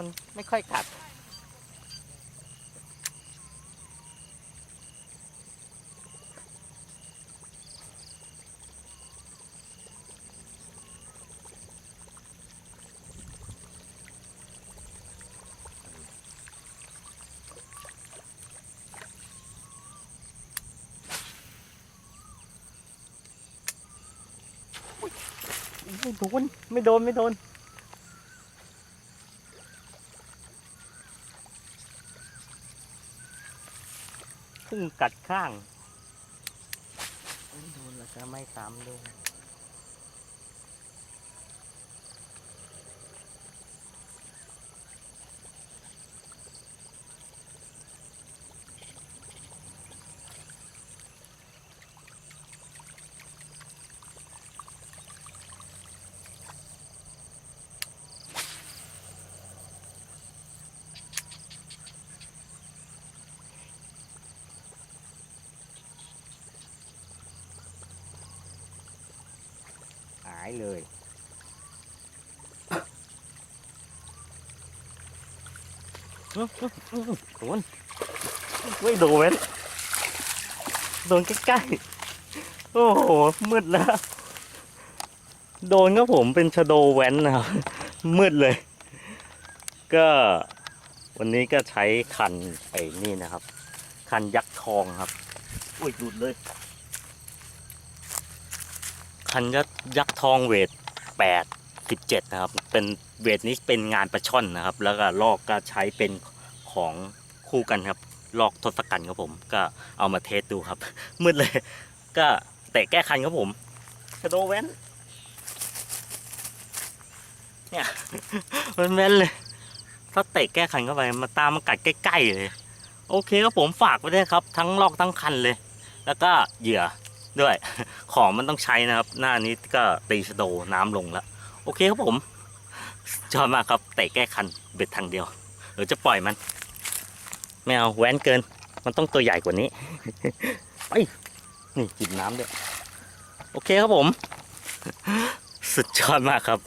มันไม่ค่อยกัดไม่โดน ไม่โดน ไม่โดน พุ่งกัดข้างโดนแล้วก็ไม่ตามด้วยายเลย โดนไม่โดนโดนใกล้ๆ โอ้โห มืดแล้ว โดนก็ผมเป็นชโดแว้นนะครับ มืดเลย ก็วันนี้ก็ใช้คันไอ้นี่นะครับ คันยักษ์ทองครับ อุ้ยหลุดเลย คันยักษ์ยักษ์ทองเวทแปดสิบเจ็ดนะครับ เป็นเวทนี้เป็นงานประช่อนนะครับ แล้วก็ลอกก็ใช้เป็นของคู่กันครับ ลอกทศกัณฐ์ครับผม ก็เอามาเทสดูครับ มืดเลย ก็เตะแก้คันครับผมกระโดแว้นเนี่ยมันแว้นเลย ถ้าเตะแก้คันเข้าไปมาตามมากัดใกล้ๆเลย โอเคครับผมฝากไว้ด้วยครับ ทั้งลอกทั้งคันเลย แล้วก็เหยื่อ ด้วย ของมันต้องใช้นะครับ หน้านี้ก็ตีสโดน้ำลงแล้ว โอเคครับผมชอบมากครับเตะแก้คันเบ็ดทางเดียวเดี๋ยวจะปล่อยมัน ไม่เอาแว้นเกิน มันต้องตัวใหญ่กว่านี้ไปนี่จิบน้ำด้วย โอเคครับผม สุดยอดมากครับ